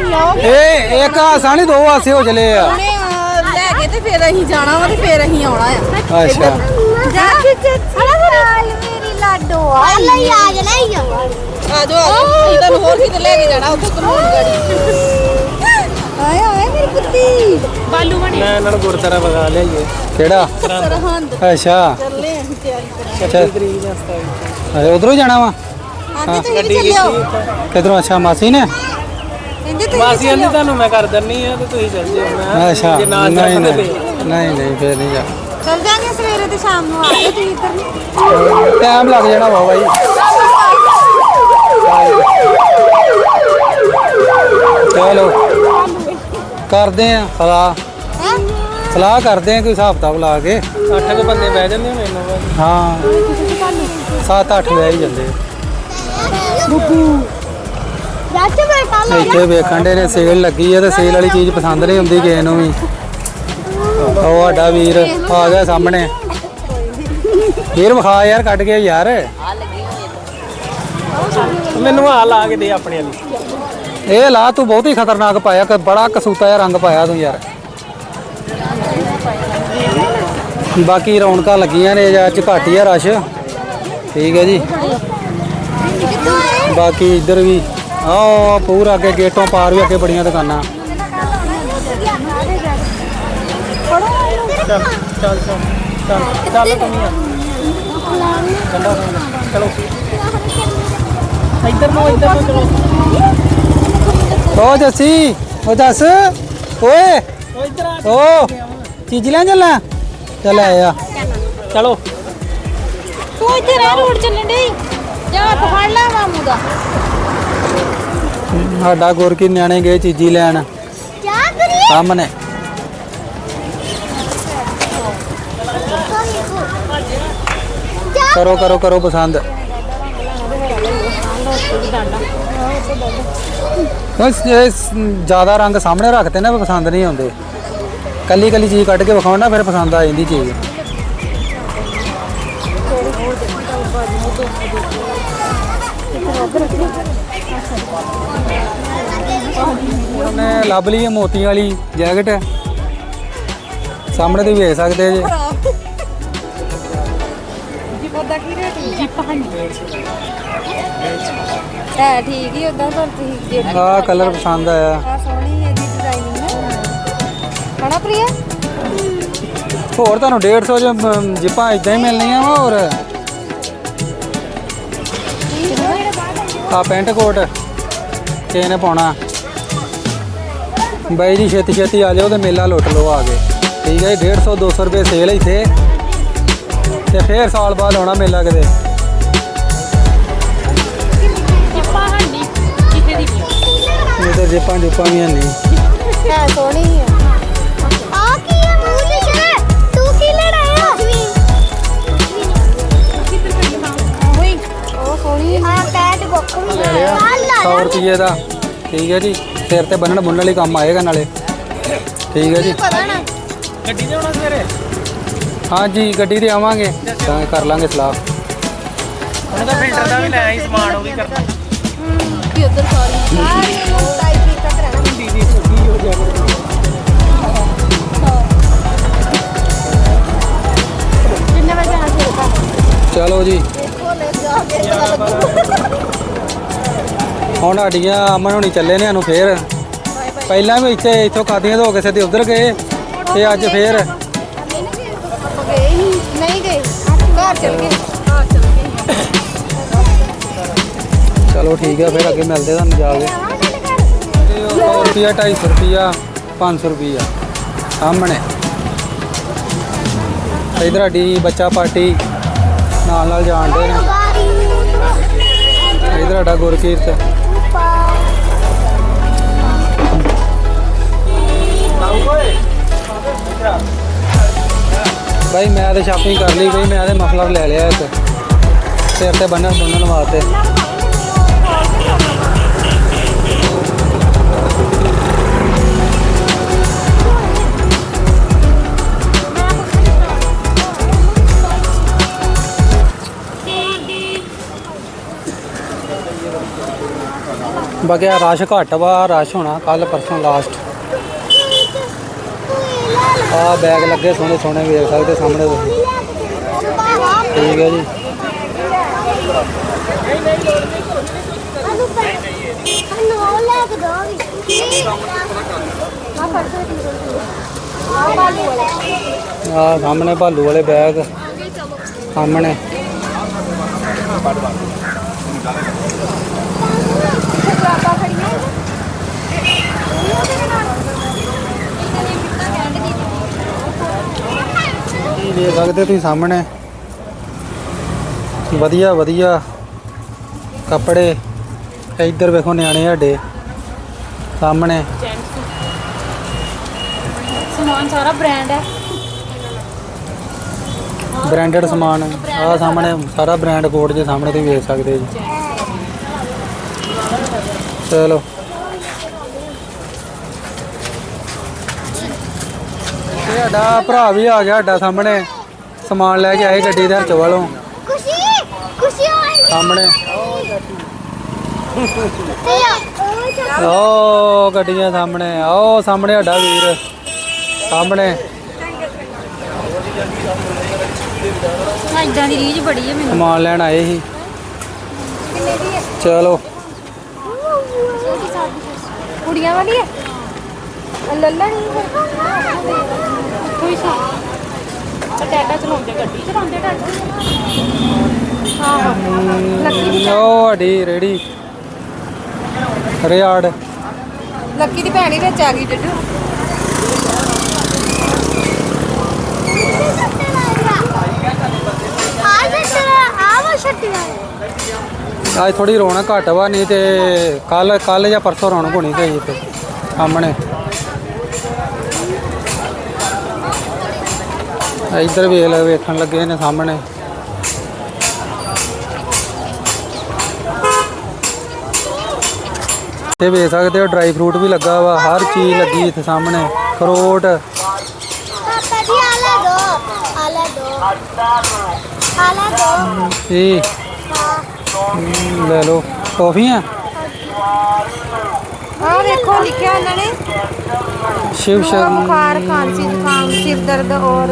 ਲਓ ਇਹ ਇੱਕ ਹਾਸਾ ਨਹੀਂ ਦੋ ਹਾਸੇ ਹੋ ਚਲੇ ਆ। ਉਹਨੇ ਅਹ, ਲੈ ਕੇ ਤੇ ਫਿਰ ਅਸੀਂ ਜਾਣਾ ਵਾ ਤੇ ਫਿਰ ਅਸੀਂ ਆਉਣਾ ਆ। ਅੱਛਾ। ਜਾ। ਮੇਰੀ ਲਾਡੋ ਆ ਲਈ ਆ ਜਾ ਲਈ ਆ। ਆ ਜਾਓ ਆ ਜਾਓ। ਅਸੀਂ ਤੁਹਾਨੂੰ ਹੋਰ ਕਿਤੇ ਲੈ ਕੇ ਜਾਣਾ ਉੱਥੇ ਕਾਨੂੰਨ ਗਾੜੀ। ਆਏ ਆਏ ਮੇਰੀ ਕੁੱਤੀ। ਬਾਲੂ ਬਣੀ। ਮੈਂ ਇਹਨਾਂ ਨੂੰ ਗੁਰਦਾਰਾ ਵਗਾ ਲਿਆਈਏ। ਕਿਹੜਾ? ਸਰਹੰਦ। ਅੱਛਾ। ਚੱਲੇ ਅਸੀਂ ਤਿਆਰੀ ਕਰਨ ਅੱਛਾ। ਤਰੀਕ ਹਸਤਾ ਉਧਰੋਂ ਜਾਣਾ ਵਾ? ਹਾਂਜੀ ਤੁਸੀਂ ਵੀ ਚੱਲਿਓ ਕਿਧਰੋਂ? ਅੱਛਾ ਮਾਸੀ ਨੇ? ਕਹਿੰਦੇ ਤੁਸੀਂ ਮਾਸੀ ਆਂਦੀ ਤੁਹਾਨੂੰ ਮੈਂ ਕਰ ਦਿੰਨੀ ਆ ਤੇ ਤੁਸੀਂ ਚੱਲ ਜਿਓ। ਮੈਂ ਅੱਛਾ। ਜੇ ਨਾ ਨਹੀਂ ਚੱਲਦੇ ਨਹੀਂ। ਨਹੀਂ ਨਹੀਂ ਫੇਰ ਨਹੀਂ ਜਾ। ਚੱਲ ਜਾਾਂਗੇ ਸਵੇਰੇ ਤੇ ਸ਼ਾਮ ਨੂੰ ਆ ਜਾਓ ਤੁਸੀਂ ਇੱਧਰ ਨੂੰ। ਟਾਈਮ ਲੱਗ ਜਾਣਾ ਵਾ ਬਾਈ। ਚਲੋ। ਕਰਦੇ ਆ ਸਲਾਹ। ਸਲਾਹ ਕਰਦੇ ਆ ਕੋਈ ਹਿਸਾਬ ਕਿਤਾਬ ਲਾ ਕੇ। ਅੱਠ ਕੁ ਬੰਦੇ ਬਹਿ ਜਾਂਦੇ ਹੋਣੇ ਇਹਨਾਂ ਬਾਅਦ ਹਾਂ। ਸੱਤ ਅੱਠ ਲੈ ਹੀ ਜਾਂਦੇ ਜੱਟ ਮੈਂ ਕੱਲ ਇੱਥੇ ਵੇਖਣ ਦੇ ਨੇ ਸੇਲ ਲੱਗੀ ਹੈ ਤੇ ਸੇਲ ਵਾਲੀ ਚੀਜ਼ ਪਸੰਦ ਨਹੀਂ ਹੁੰਦੀ ਕਿਸੇ ਨੂੰ ਵੀ। ਉਹ ਸਾਡਾ ਵੀਰ ਆ ਗਿਆ ਸਾਹਮਣੇ। ਵੀਰ ਵਿਖਾ ਯਾਰ ਕੱਢ ਕੇ ਯਾਰ। ਮੈਨੂੰ ਆ ਲਾ ਕੇ ਦੇ ਆਪਣੇ ਵਾਲੀ। ਇਹ ਲਾ ਤੂੰ ਬਹੁਤ ਹੀ ਖਤਰਨਾਕ ਪਾਇਆ, ਕ- ਬੜਾ ਕਸੂਤਾ ਜਿਹਾ ਰੰਗ ਪਾਇਆ ਤੂੰ ਯਾਰ। ਬਾਕੀ ਰੌਣਕਾਂ ਲੱਗੀਆਂ ਨੇ ਅੱਜ ਘੱਟ ਹੀ ਆ ਰਸ਼। ਠੀਕ ਹੈ ਜੀ। ਬਾਕੀ ਇੱਧਰ ਵੀ, ਆਹ ਪੂਰਾ ਅੱਗੇ ਗੇਟੋਂ ਪਾਰ ਵੀ ਅੱਗੇ ਬੜੀਆਂ ਦੁਕਾਨਾਂ। ਚੱਲ ਚੱਲ ਚੱਲ ਚੱਲ ਚੱਲ ਚਲੋ। ਇੱਧਰ ਨੂੰ ਇੱਧਰ ਨੂੰ, ਚਲੋ। ਓ ਜੱਸੀ ਓ ਦੱਸ ਓਏ ਉਹ ਇੱਧਰ ਆ ਓ ਚੀਜ਼ ਲੈਣ ਚੱਲਾਂ ਚੱਲ ਆਇਆ ਚਲੋ। ਤੂੰ ਇੱਥੇ ਰਹਿ ਰੋਡ ਚੱਲਣ ਡਈ? ਜਾ ਫੜ ਲੈ ਮਾਮੂ ਦਾ। ਸਾਡਾ ਗੁਰ ਕੀ ਨਿਆਣੇ ਗਏ ਚੀਜ਼ੀ ਲੈਣ। ਸਾਹਮਣੇ। ਕਰੋ ਕਰੋ ਕਰੋ ਪਸੰਦ। ਇਹ ਜ਼ਿਆਦਾ ਰੰਗ ਸਾਹਮਣੇ ਰੱਖਦੇ ਨਾ ਪਸੰਦ ਨਹੀਂ ਆਉਂਦੇ। ਕੱਲੀ ਕੱਲੀ ਚੀਜ਼ ਕੱਢ ਕੇ ਵਿਖਾਉਣ ਨਾ ਫਿਰ ਪਸੰਦ ਆ ਜਾਂਦੀ ਚੀਜ਼। ਉਹਨੇ ਲੱਭ ਲਈ ਹੈ ਮੋਤੀਆਂ ਵਾਲੀ ਜੈਕਟ। ਸਾਹਮਣੇ ਤੇ ਵੇਖ ਸਕਦੇ ਜੇ। ਉਹਦਾ ਕੀ ਰੇਟ ਜਿੱਪ ਹਾਂਜੀ ਹੈ। ਠੀਕ ਹੀ ਉਦਾਂ ਪਰ ਠੀਕ ਜਿਹੜੀ ਆਹ ਕਲਰ ਪਸੰਦ ਆਇਆ। ਆ ਸੋਹਣੀ ਇਹਦੀ ਡਿਜ਼ਾਈਨਿੰਗ ਨਾ। ਹਣਾ ਪ੍ਰਿਆ? ਹੋਰ ਤੁਹਾਨੂੰ 150 ਚ ਮ, ਜਿੱਪਾਂ ਇਦਾਂ ਹੀ ਮਿਲਣੀਆਂ ਵਾ ਹੋਰ? ਆ ਪੈਂਟ ਕੋਟ ਕਿਸੇ ਨੇ ਪਾਉਣਾ। ਬਾਈ ਜੀ ਛੇਤੀ ਛੇਤੀ ਆ ਜਾਓ ਤੇ ਮੇਲਾ ਲੁੱਟ ਲਓ ਆ ਕੇ। ਠੀਕ ਹੈ ਜੀ 150 200 ਰੁਪਏ ਸੇਲ ਇੱਥੇ। ਤੇ ਫੇਰ ਸਾਲ ਬਾਅਦ ਆਉਣਾ ਮੇਲਾ ਕਿਤੇ। ਜਿੱਪਾਂ ਜੁੱਪਾਂ ਵੀ ਨਹੀਂ ਹੈ ਸੋਹਣੀ ਹੈ ਆ ਕੀ ਹੈ ਮੂੰਹ ਲਿਖਿਆ ਤੂੰ ਕੀ ਲੜਾਇਆ? ਹੋਈ ਉਹ ਸੋਹਣੀ ਆ। ਪੈਟ ਬੁੱਕ ਵੀ ਲੈ 100 ਰੁਪਏ ਦਾ। ਠੀਕ ਹੈ ਜੀ। ਸਿਰ ਤੇ ਬੰਨਣ ਬੁੰਨਣ ਲਈ ਕੰਮ ਆਏਗਾ ਨਾਲੇ। ਠੀਕ ਹੈ ਜੀ। ਪਤਾ ਨਾ। ਗੱਡੀ ਤੇ ਆਉਣਾ ਸਵੇਰੇ? ਹਾਂਜੀ ਗੱਡੀ ਤੇ ਆਵਾਂਗੇ। ਤਾਂ ਕਰ ਲਾਂਗੇ ਸਲਾਹ। ਉਹਨਾਂ ਦਾ ਫਿਲਟਰ ਦਾ ਵੀ ਲੈ ਆਈ ਸਮਾਨ ਉਹ ਵੀ ਕਰਨਾ ਵੀ ਉਧਰ ਸਾਰੀ ਕਿੰਨੇ ਵਜੇ ਆਣਾ ਸੀ ਰੁਕਾ ਚਲੋ ਜੀ। ਹੁਣ ਸਾਡੀਆਂ ਅਮਨ ਹੋਣੀ ਚੱਲੇ ਨੇ ਸਾਨੂੰ ਫੇਰ। ਪਹਿਲਾਂ ਵੀ ਇੱਥੇ ਇੱਥੋਂ ਕਾਦੀਆਂ ਤੋਂ ਹੋ ਕੇ ਸਿੱਧੇ ਉਧਰ ਗਏ ਤੇ ਅੱਜ ਫੇਰ ਗਏ ਹੀ ਨਹੀਂ ਨਹੀਂ ਗਏ ਘਰ ਚਲ ਗਏ ਘਰ ਚਲ ਗਏ ਚਲੋ ਠੀਕ ਹੈ ਫਿਰ ਅੱਗੇ ਮਿਲਦੇ ਤੁਹਾਨੂੰ ਜਾ ਕੇ। ਸੌ ਉਹ 100 ਰੁਪਿਆ 250 ਰੁਪਿਆ 500 ਰੁਪਿਆ ਸਾਹਮਣੇ। ਇਧਰ ਸਾਡੀ ਬੱਚਾ ਪਾਰਟੀ ਨਾਲ ਨਾਲ ਜਾਣ ਦੇ ਨੇ। ਇਧਰ ਸਾਡਾ ਗੁਰਕੀਰਤ। ਭਾਈ ਮੈਂ ਤੇ ਸ਼ਾਪਿੰਗ ਕਰ ਲਈ, ਬਈ, ਮੈਂ ਤੇ ਮਫਲਰ ਲੈ ਲਿਆ ਇੱਕ। ਸਿਰ ਤੇ ਬੰਨਣ ਬੰਨਣ ਵਾਸਤੇ। ਬਗਿਆ ਰਸ਼ ਘੱਟ ਵਾ, ਰਸ਼ ਹੋਣਾ ਕੱਲ ਪਰਸੋਂ ਲਾਸਟ ਆ ਬੈਗ ਲੱਗੇ ਸੋਹਣੇ ਸੋਹਣੇ, ਵੇਖ ਸਕਦੇ ਸਾਹਮਣੇ ਤੁਸੀਂ। ਠੀਕ ਹੈ ਜੀ। ਆ ਸਾਹਮਣੇ ਭਾਲੂ ਵਾਲੇ ਬੈਗ ਸਾਹਮਣੇ ਇਹ ਦੇਖ ਸਕਦੇ ਤੁਸੀਂ ਸਾਹਮਣੇ। ਵਧੀਆ ਵਧੀਆ। ਕੱਪੜੇ ਇੱਧਰ ਵੇਖੋ ਨਿਆਣੇ ਸਾਡੇ। ਸਾਹਮਣੇ। ਸਮਾਨ ਸਾਰਾ ਬ੍ਰਾਂਡ ਹੈ। ਬ੍ਰਾਂਡਡ ਸਮਾਨ। ਆ ਸਾਹਮਣੇ ਸਾਰਾ ਬ੍ਰਾਂਡ ਕੋਡ ਦੇ ਸਾਹਮਣੇ ਤੁਸੀਂ ਵੇਖ ਸਕਦੇ ਜੀ। ਚਲੋ। ਸਾਡਾ ਭਰਾ ਵੀ ਆ ਗਿਆ ਸਾਡਾ ਸਾਹਮਣੇ। ਸਮਾਨ ਲੈ ਕੇ ਆਏ ਗੱਡੀ ਦੇ ਹੱਥ ਵੱਲੋਂ। ਖੁਸ਼ੀ ਖੁਸ਼ੀ ਹੋਈ ਸਾਹਮਣੇ। ਓ ਗੱਡੀਆਂ ਸਾਹਮਣੇ ਓ ਸਾਹਮਣੇ ਸਾਡਾ ਵੀਰ। ਸਾਹਮਣੇ। ਇਦਾਂ ਦੀ ਰੀਝ ਬੜੀ ਹੈ ਮੈਨੂੰ। ਸਮਾਨ ਲੈਣ ਆਏ ਸੀ। ਚਲੋ। ਕੁੜੀਆਂ ਵਾਲੀ ਹੈ ਲੱਲਾ ਨਹੀਂ ਕੋਈ ਸਾ। ਟੈਟਾ ਚਲਾਉਂਦੇ ਗੱਡੀ ਚਲਾਉਂਦੇ ਟੈਟਾ ਲੱਕੀ ਦੀ ਓ ਸਾਡੀ ਰੇੜੀ ਰਿਆੜ। ਲੱਕੀ ਦੀ ਭੈਣ ਹੀ ਵਿੱਚ ਆ ਗਈ ਡੱਡੂ। ਆ ਜਾ ਆ ਵਾ ਛੱਟੀ ਅੱਜ ਥੋੜੀ ਰੌਣਕ ਘੱਟ ਵਾ ਨਹੀਂ ਤੇ ਕੱਲ ਕੱਲ ਜਾਂ ਪਰਸੋਂ ਰੌਣਕ ਹੋਣੀ ਸੀ ਇੱਥੇ ਸਾਹਮਣੇ। ਇੱਧਰ ਵੇਖ ਲੈ ਵੇਖਣ ਲੱਗੇ ਨੇ ਸਾਹਮਣੇ। ਤੇ ਵੇਖ ਸਕਦੇ ਹੋ ਡਰਾਈ ਫਰੂਟ ਵੀ ਲੱਗਾ ਵਾ ਹਰ ਚੀਜ਼ ਲੱਗੀ ਇੱਥੇ ਸਾਹਮਣੇ ਫਰੂਟ ਪਾਪਾ ਜੀ ਆਲਾ ਦੋ ਆਲਾ ਦੋ। ਆਲਾ ਦੋ। ਇਹ ਲੈ ਲਓ ਟੋਫੀਆਂ? ਆਹ ਵੇਖੋ ਲਿਖਿਆ ਇਹਨਾਂ ਨੇ ਸ਼ਿਵ हुआ ਸ਼ਰਨ बुखार खांसी जुकाम सिर दर्द और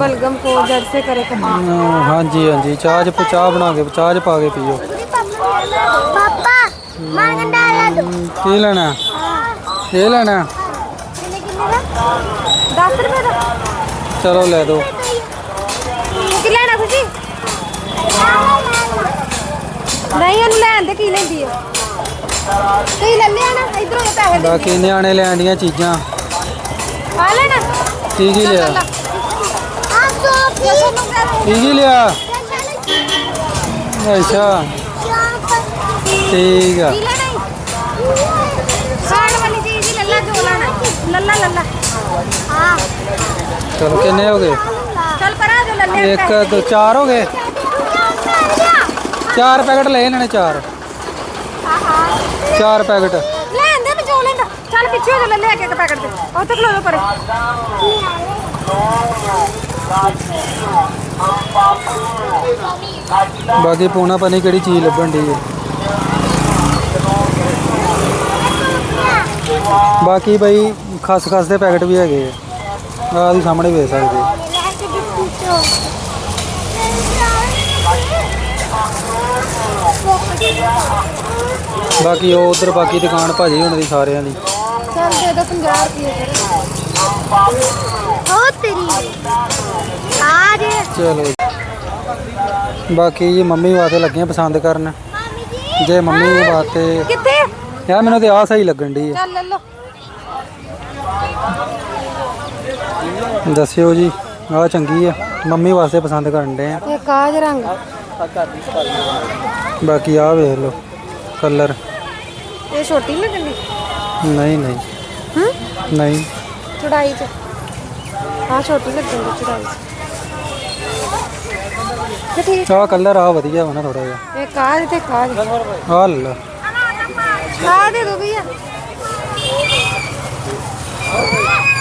बलगम को जड़ से करे खत्म ਹਾਂਜੀ ਹਾਂਜੀ ਚਾਹ ਚ ਚਾਹ ਬਣਾ ਕੇ ਚਾਹ ਚ ਪਾ ਕੇ ਪੀਓ ਪਾਪਾ ਮਾਰ ਗੰਡਾ ਆਲਾ ਦੋ ਹਮ, ਕੀ ਲੈਣਾ ਇਹ ਲੈਣਾ ਕਿੰਨੇ ਕਿੰਨੇ ਦਾ 10 रुपए ਦਾ ਚਲੋ ਲੈ ਦੋ ਕੀ ਲੈਣਾ ਖੁਸ਼ੀ ਨਹੀਂ ਉਹਨੂੰ ਲੈਣ ਦੇ ਕੀ ਲੈਂਦੀ ਹੈ ਤੁਸੀਂ ਲੈ ਲਿਆ ਨਾ ਇਧਰੋਂ ਦੇ ਪੈਸੇ ਦੇ ਬਾਕੀ ਨਿਆਣੇ ਲੈਣ ਦੀਆਂ ਚੀਜ਼ਾਂ। ਆ ਲੈਣਾ ਕੀ ਕੀ ਲਿਆ? ਆ ਸੋ ਜਸਨ ਨੂੰ ਕਹਿ ਕੀ? ਕੀ ਲਿਆ? ਅੱਛਾ। ਠੀਕ ਆ? ਖਾਣ ਵਾਲੀ ਚੀਜ਼ ਹੀ ਲੱਲਾ ਜੋ ਲੈਣਾ। ਲੱਲਾ ਲੱਲਾ। ਹਾਂ ਚਲੋ ਕਿੰਨੇ ਹੋ ਗਏ? ਚੱਲ ਪਰਾਂ ਜੋ ਲੱਲੇ ਇੱਕ ਦੋ ਚਾਰ ਹੋ ਗਏ? ਚਾਰ ਪੈਕਟ ਲਏ ਇਹਨਾਂ ਨੇ ਚਾਰ। ਚਾਰ ਪੈਕਟ। ਲੈਣ ਦੇ ਬਚੋ ਲੈਂਦਾ। ਚੱਲ ਪਿੱਛੇ ਹੋ ਜਾ ਲੱਲੇ ਇੱਕ ਇੱਕ ਪੈਕਟ ਦੇ। ਉੱਥੇ ਖਲੋ ਜਾ ਪਰੇ। ਬਾਕੀ ਪੂਣਾ ਪਤਾ ਨਹੀਂ ਕਿਹੜੀ ਚੀਜ਼ ਲੱਭਣ ਦੀ ਹੈ ਬਾਕੀ ਬਈ ਖਸ ਖਸ ਦੇ ਪੈਕਟ ਵੀ ਹੈਗੇ ਆ। ਆਹ ਦੀ ਸਾਹਮਣੇ ਵੇਖ ਸਕਦੇ ਹੋ। ਬਾਕੀ ਉਹ ਉਧਰ ਬਾਕੀ ਦੁਕਾਨ ਭਾਜੀ ਉਹਨਾਂ ਦੀ ਸਾਰਿਆਂ ਦੀ। ਚੱਲ ਦੇ ਦੋ 50 ਰੁਪਏ ਹੋ ਤੇਰੀ ਆ ਜੇ। ਚਲੋ ਜੀ। ਬਾਕੀ ਜੀ ਮੰਮੀ ਵਾਸਤੇ ਲੱਗੇ ਪਸੰਦ ਕਰਨ। ਮਾਮੀ ਜੀ। ਜੇ ਮੰਮੀ ਵਾਸਤੇ ਕਿੱਥੇ? ਯਾਰ ਮੈਨੂੰ ਤੇ ਆਹ ਸਹੀ ਲੱਗਣ ਦੀ ਚੱਲ ਲੈ ਲਓ। ਦੱਸਿਓ ਜੀ ਆਹ ਚੰਗੀ ਆ। ਮੰਮੀ ਵਾਸਤੇ ਪਸੰਦ ਕਰਨ ਦੇ ਆ। ਇਹ ਕਾਜ ਰੰਗ। ਬਾਕੀ ਆਹ ਵੇਖ ਲਓ ਕਲਰ। ਇਹ ਛੋਟੀ ਲੱਗਣੀ ਨਹੀਂ ਨਹੀਂ। ਹਾਂ? ਨਹੀਂ। ਚੜਾਈ ਚ। ਆ ਛੋਟੀ ਲੱਗਣੀ ਚੜਾਈ ਚ। ਤੇ ਠੀਕ। ਕਲਰ ਆ ਵਧੀਆ ਵਾ ਨਾ ਥੋੜਾ ਜਿਹਾ। ਇਹ ਕਾਜ ਤੇ ਕਾਜ ਆਹ ਲੈ ਆ ਦੇ ਦੋ ਭਈਆ?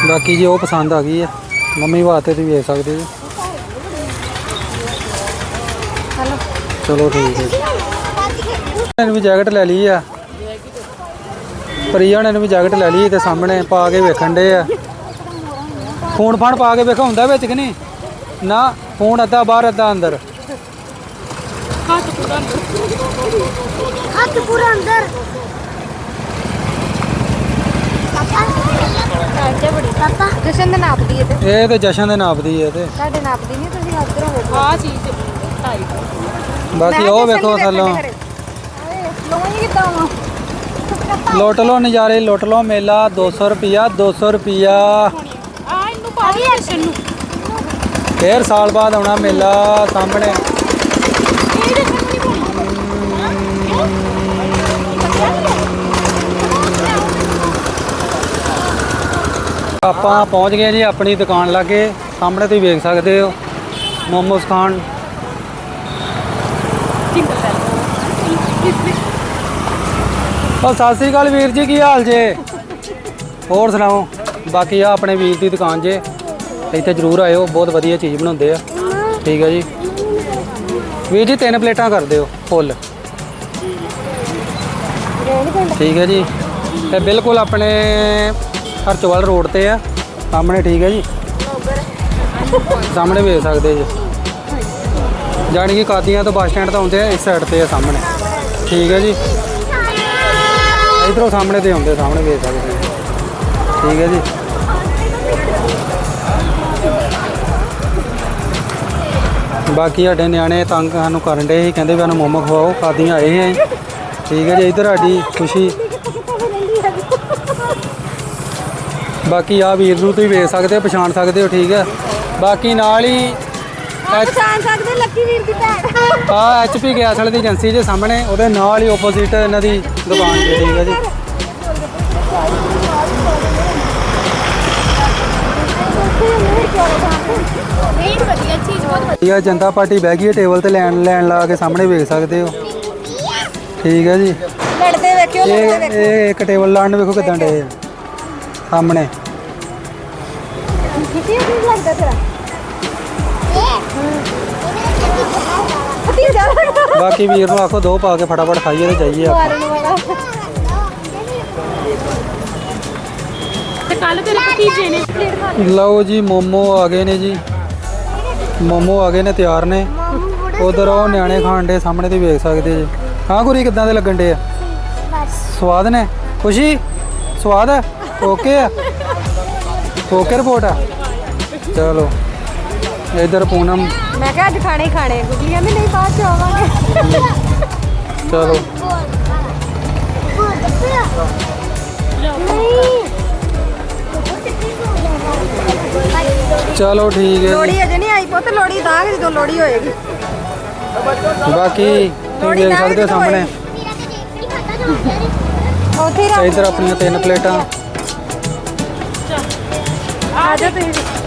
ਬਾਕੀ ਜੀ ਉਹ ਪਸੰਦ ਆ ਗਈ ਆ ਮੰਮੀ ਵਾਸਤੇ ਤੁਸੀਂ ਵੇਖ ਸਕਦੇ ਜੀ। ਹਲੋ। ਚਲੋ ਠੀਕ ਹੈ। ਜੀ ਇਹਨੇ ਵੀ ਜੈਕਟ ਲੈ ਲਈ ਆ। ਪ੍ਰਿਆ ਨੇ ਵੀ ਜੈਕਟ ਲੈ ਲਈ ਤੇ ਸਾਹਮਣੇ ਪਾ ਕੇ ਵੇਖਣ ਦੇ ਆ। ਫੋਨ ਫਾਨ ਪਾ ਕੇ ਵੇਖੋ ਹੁੰਦਾ ਵਿੱਚ ਕਿ ਨਹੀਂ? ਨਾ ਫੋਨ ਅੱਧਾ ਬਾਹਰ ਅੱਧਾ ਅੰਦਰ। ਹੱਥ ਪੂਰਾ ਹੱਥ ਪੂਰਾ ਅੰਦਰ। ਪਾਪਾ। ਕਾਜਾ ਬੜੀ ਪਾਪਾ। ਜਸ਼ਨ ਦੇ ਨਾਪ ਦੀ ਇਹ ਤੇ। ਇਹ ਤੇ ਜਸ਼ਨ ਦੇ ਨਾਪ ਦੀ ਹੈ ਤੇ। ਤੁਹਾਡੇ ਨਾਪ ਦੀ ਨਹੀਂ ਤੁਸੀਂ ਉਧਰੋਂ ਹੋ ਆ ਚੀਜ਼ ਢਾਈ ਬਾਕੀ ਉਹ ਵੇਖੋ ਥੱਲੋਂ। ਲੋਈ ਕਿਦਾਂ ਵਾ? ਲੁੱਟ ਲਓ ਨਜ਼ਾਰੇ ਲੁੱਟ ਲਓ ਮੇਲਾ 200 ਰੁਪਿਆ 200 ਰੁਪਿਆ ਆ ਇਹਨੂੰ ਪਾ ਦੇ ਜਸ਼ਨ ਨੂੰ ਫੇਰ ਸਾਲ ਬਾਅਦ ਆਉਣਾ ਮੇਲਾ ਸਾਹਮਣੇ। ਆਪਾਂ ਪਹੁੰਚ ਗਏ ਜੀ ਆਪਣੀ ਦੁਕਾਨ ਲਾਗੇ। ਸਾਹਮਣੇ ਤੁਸੀਂ ਵੇਖ ਸਕਦੇ ਹੋ। ਮੋਮੋਸ ਖਾਣ। ਉਹ ਸਤਿ ਸ੍ਰੀ ਅਕਾਲ ਵੀਰ ਜੀ, ਕੀ ਹਾਲ ਜੇ? ਹੋਰ ਸੁਣਾਓ? ਬਾਕੀ ਆ ਆਪਣੇ ਵੀਰ ਦੀ ਦੁਕਾਨ ਜੇ। ਇੱਥੇ ਜਰੂਰ ਆਇਓ, ਬਹੁਤ ਵਧੀਆ ਚੀਜ਼ ਬਣਾਉਂਦੇ ਆ। ਠੀਕ ਹੈ ਜੀ। ਵੀਰ ਜੀ, ਤਿੰਨ ਪਲੇਟਾਂ ਕਰ ਦਿਓ, ਫੁੱਲ। ਠੀਕ ਹੈ ਜੀ। ਤੇ ਬਿਲਕੁਲ ਆਪਣੇ ਹਰਚਵਾਲ ਰੋਡ ਤੇ ਆ। ਸਾਹਮਣੇ ਠੀਕ ਹੈ ਜੀ। ਸਾਹਮਣੇ ਵੇਖ ਸਕਦੇ ਜੀ। ਜਾਣੀ ਕਿ ਕਾਦੀਆਂ ਤੋਂ ਬੱਸ ਸਟੈਂਡ ਤੋਂ ਆਉਂਦੇ ਆ, ਇਸ ਸਾਈਡ ਤੇ ਆ ਸਾਹਮਣੇ। ਠੀਕ ਹੈ ਜੀ। ਇਧਰੋਂ ਸਾਹਮਣੇ ਤੇ ਆਉਂਦੇ, ਸਾਹਮਣੇ ਵੇਖ ਸਕਦੇ ਜੀ ਠੀਕ ਹੈ ਜੀ। ਬਾਕੀ ਸਾਡੇ ਨਿਆਣੇ ਤੰਗ ਸਾਨੂੰ ਕਰਨ ਦੇ ਸੀ, ਕਹਿੰਦੇ ਵੀ ਸਾਨੂੰ ਮੋਮੋ ਖਵਾਓ ਕਾਦੀਆਂ ਆਏ ਹੈ। ਠੀਕ ਹੈ ਜੀ, ਇਧਰ ਸਾਡੀ ਖੁਸ਼ੀ। ਬਾਕੀ ਆ ਵੀਰ ਨੂੰ ਤੁਸੀਂ ਵੇਖ ਸਕਦੇ ਹੋ, ਪਛਾਣ ਸਕਦੇ ਹੋ, ਠੀਕ ਹੈ। ਬਾਕੀ ਨਾਲ ਹੀ, ਪਛਾਣ ਸਕਦੇ ਲੱਕੀ ਵੀਰ ਦੀ ਭੈਣ। ਆ ਐਚਪੀ ਗੈਸ ਵਾਲੇ ਦੀ ਏਜੰਸੀ ਦੇ ਸਾਹਮਣੇ ਉਹਦੇ ਨਾਲ ਹੀ ਆਪੋਜ਼ਿਟ ਇਹਨਾਂ ਦੀ ਦੁਕਾਨ ਜੀ। ਠੀਕ ਹੈ ਜੀ ਇਹ ਇਹ ਆ ਜਨਤਾ ਪਾਰਟੀ ਬਹਿ ਗਈ ਹੈ ਟੇਬਲ ਤੇ ਲੈਣ ਲੈਣ ਲਾ ਕੇ ਸਾਹਮਣੇ ਵੇਖ ਸਕਦੇ ਹੋ। ਠੀਕ ਹੈ ਜੀ। ਲੜਦੇ ਵੇਖਿਓ ਲੜਦੇ ਇਹ ਵੇਖਿਓ। ਇਹ ਇੱਕ ਟੇਬਲ ਲਾਣ ਨੂੰ ਵੇਖੋ ਕਿਦਾਂ ਡੇ ਸਾਹਮਣੇ। ਕਿਤੇ ਵੀ ਲੱਗਦਾ ਤੇਰਾ ਬਾਕੀ ਵੀਰ ਨੂੰ ਆਖੋ ਦੋ ਪਾ ਕੇ ਫਟਾਫਟ ਖਾਈਏ ਤੇ ਜਾਈਏ ਆਪਾਂ। ਮਾਰਨ ਵਾਲਾ। ਤੇ ਕੱਲ ਤੇਰੇ ਭਤੀਜੇ ਨੇ। ਲਓ ਜੀ ਮੋਮੋ ਆ ਗਏ ਨੇ ਜੀ। ਮੋਮੋ ਆ ਗਏ ਨੇ ਤਿਆਰ ਨੇ। ਉਧਰ ਉਹ ਨਿਆਣੇ ਖਾਣ ਦੇ ਸਾਹਮਣੇ ਤੇ ਵੇਖ ਸਕਦੇ ਜੀ। ਹਾਂ ਗੁਰੀ ਕਿਦਾਂ ਦੇ ਲੱਗਣ ਦੇ ਆ? ਸਵਾਦ ਨੇ? ਖੁਸ਼ੀ? ਸਵਾਦ ਹੈ ਓਕੇ ਆ? ਓਕੇ ਰਿਪੋਰਟ ਆ? ਚਲੋ। ਇਧਰ ਪੂਨਮ ਮੈਂ ਕਿਹਾ ਅੱਜ ਖਾਣੇ ਹੀ ਖਾਣੇ ਗੁੱਗਲੀ ਕਹਿੰਦੀ ਨਹੀਂ ਬਾਅਦ ਚ ਆਵਾਂਗੇ। ਚਲੋ। ਚਲੋ ਠੀਕ ਹੈ ਲੋੜੀ ਅਜੇ ਨਹੀਂ ਆਈ ਪੁੱਤ ਲੋੜੀ ਦਾਂਗੇ ਜਦੋਂ ਲੋੜੀ ਹੋਏਗੀ। ਬਾਕੀ ਤੁਸੀਂ ਦੇਖ ਸਕਦੇ ਹੋ ਸਾਹਮਣੇ। ਉੱਥੇ ਹੀ ਰੱਖ ਇਧਰ ਆਪਣੀਆਂ ਤਿੰਨ ਪਲੇਟਾਂ। ਆ ਜਾ ਤੁਸੀਂ।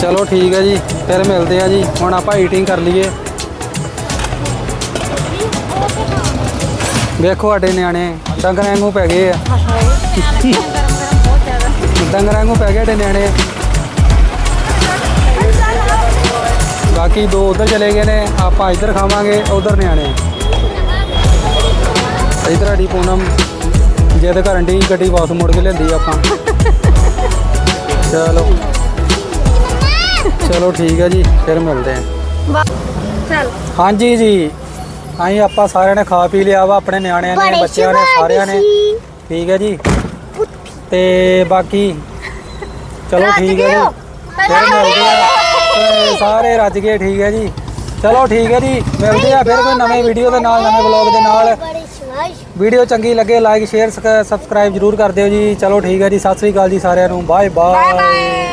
ਚਲੋ ਠੀਕ ਹੈ ਜੀ, ਫਿਰ ਮਿਲਦੇ ਆ ਜੀ, ਹੁਣ ਆਪਾਂ ਈਟਿੰਗ ਕਰ ਲਈਏ। ਵੇਖੋ ਸਾਡੇ ਨਿਆਣੇ, ਡੰਗਰਾਂ ਵਾਂਗੂ ਪੈ ਗਏ ਆ। ਡੰਗਰਾਂ ਵਾਂਗੂ ਪੈ ਗਏ ਸਾਡੇ ਨਿਆਣੇ। ਬਾਕੀ ਦੋ ਉਧਰ ਚਲੇ ਗਏ ਨੇ, ਆਪਾਂ ਇੱਧਰ ਖਾਵਾਂਗੇ, ਉਧਰ ਨਿਆਣੇ। ਇੱਧਰ ਸਾਡੀ ਪੂਨਮ ਜਿਹਦੇ ਕਰਨ ਦੀ ਗੱਡੀ ਵਾਪਸ ਮੁੜ ਕੇ ਲੈਂਦੀ ਆਪਾਂ। ਚਲੋ। ਚਲੋ ਠੀਕ ਹੈ ਜੀ ਫਿਰ ਮਿਲਦੇ ਹਾਂ ਚੱਲ। ਹਾਂਜੀ ਜੀ ਅਸੀਂ ਆਪਾਂ ਸਾਰਿਆਂ ਨੇ ਖਾ ਪੀ ਲਿਆ ਵਾ ਆਪਣੇ ਨਿਆਣਿਆਂ ਨੇ ਬੱਚਿਆਂ ਨੇ ਸਾਰਿਆਂ ਨੇ। ਠੀਕ ਹੈ ਜੀ। ਤੇ ਬਾਕੀ ਚਲੋ ਠੀਕ ਹੈ ਜੀ। ਫਿਰ ਮਿਲਦੇ ਆ। ਸਾਰੇ ਰੱਜ ਗਏ ਠੀਕ ਹੈ ਜੀ। ਚਲੋ ਠੀਕ ਹੈ ਜੀ ਮਿਲਦੇ ਆ ਫਿਰ ਕੋਈ ਨਵੇਂ ਵੀਡੀਓ ਦੇ ਨਾਲ ਨਵੇਂ ਵਲੌਗ ਦੇ ਨਾਲ। ਵੀਡੀਓ ਚੰਗੀ ਲੱਗੇ ਲਾਈਕ ਸ਼ੇਅਰ ਸਬਸਕ੍ਰਾਈਬ ਜਰੂਰ ਕਰ ਦਿਓ ਜੀ। ਚਲੋ ਠੀਕ ਹੈ ਜੀ ਸਤਿ ਸ੍ਰੀ ਅਕਾਲ ਜੀ ਸਾਰਿਆਂ ਨੂੰ। Bye bye